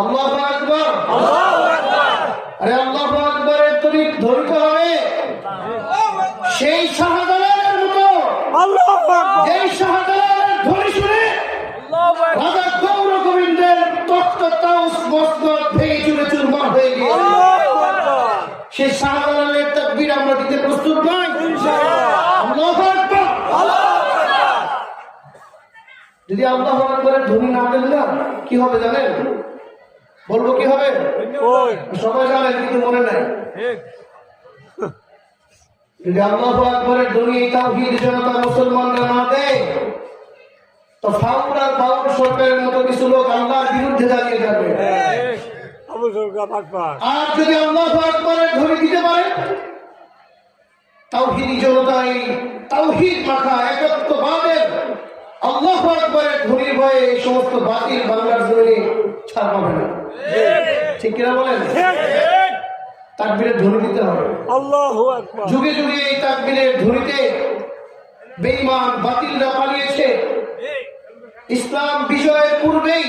আল্লাহ আকবর। আরে আল্লাহ আকবরের তুমি ধরিতে হবে। সেই শাহজালালের মতো। যেই শাহজালালের ধরি শুনে রাজা গৌর গোবিন্দের তত্ত্ব তাউস মসনদ ভেঙে চুরে চুরমার হয়ে গিয়ে। সেই শাহজালালের তাকবীর আমরা দিতে প্রস্তুত আকবার। যদি আল্লাহ আকবরের ধ্বনি না দেন না কি হবে জানেন? বলব কি হবে? সবাই জানেন কিন্তু মনে নাই। যদি আল্লাহ আকবরের জনতা মুসলমানরা না দেয়। তো বাউল সরকারের মতো কিছু লোক আল্লাহর বিরুদ্ধে দাঁড়িয়ে যাবে। আর যদি আল্লাহ আকবরের ধ্বনি দিতে পারে তাওহিদি জনতা এই তাওহিদ মাখা একত্ববাদের আল্লাহ ভয়ে এই সমস্ত বাতিল বাংলার জমিনে ছাড় পাবে না ঠিক কিনা বলেন? তাকবীরের ধ্বনি দিতে হবে। আল্লাহু আকবার। যুগে যুগে এই তাকবীরের ধ্বনিতে বেঈমান বাতিলরা পালিয়েছে। ইসলাম বিজয়ের পূর্বেই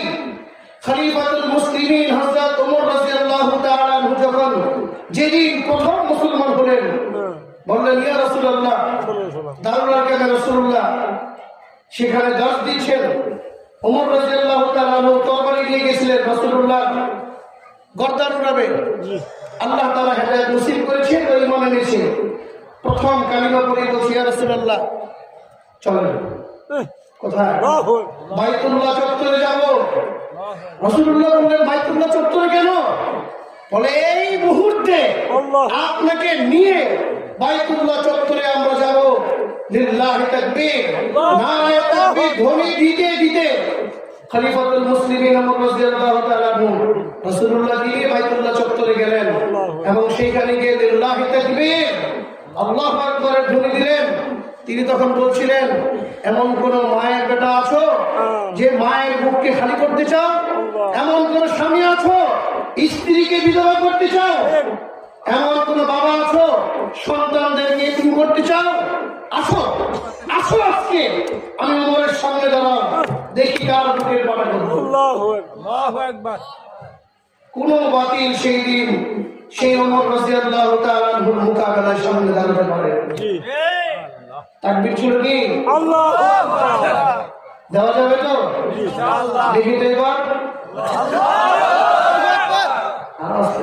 খলিফাতুল মুসলিমিন হযরত ওমর রাদিয়াল্লাহু তাআলা আনহু যখন যেদিন প্রথম মুসলমান হলেন বললেন ইয়া রাসূলুল্লাহ দারুল আরকাম রাসূলুল্লাহ। সেখানে দশ দিচ্ছেন ওমর রাদিয়াল্লাহু তাআলা তরবারি নিয়ে গেছিলেন রাসূলুল্লাহ গর্দান উড়াবে। আল্লাহ তাআলা হেদায়েত নসিব করেছেন ওই ইমান এনেছে প্রথম কালিমা পড়ে বলছি ইয়া রাসূলুল্লাহ চলেন। কোথায়? বাইতুল্লাহ চত্বরে যাব। রসুল্লাহ বললেন বাইতুল্লাহ চত্বরে কেন? বলে এই মুহূর্তে আপনাকে নিয়ে বাইতুল্লাহ চত্বরে চত্বরে গেলেন এবং সেইখানে গিয়ে ধ্বনি দিলেন। তিনি তখন বলছিলেন, এমন কোন মায়ের বেটা আছো যে মায়ের বুককে খালি করতে চাও? এমন কোন স্বামী আছো, স্ত্রীকে বিধবা করতে চাও? এমন কোন বাবা আছো সন্তানদেরকে এতিম করতে চাও? আসো আসো আজকে। আমি উমরের সামনে দাঁড়াও দেখি কার বুকের পাটা আল্লাহু কোন বাতিল সেই দিন সেই অমর রাজিয়াল্লাহু তাআলা আনহুর মোকাবেলায় সামনে দাঁড়াতে পারে। তাকবীর ছিল কি? আল্লাহু দেওয়া যাবে তো? দেখি তো এবার। আর আসতে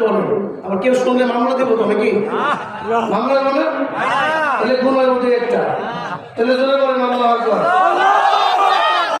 বলেন পারব আবার কেউ শুনলে মামলা দেবো তো নাকি? মামলা বলে তাহলে গুণের মধ্যে একটা। তাহলে জোরে বলেন আল্লাহ আকবার।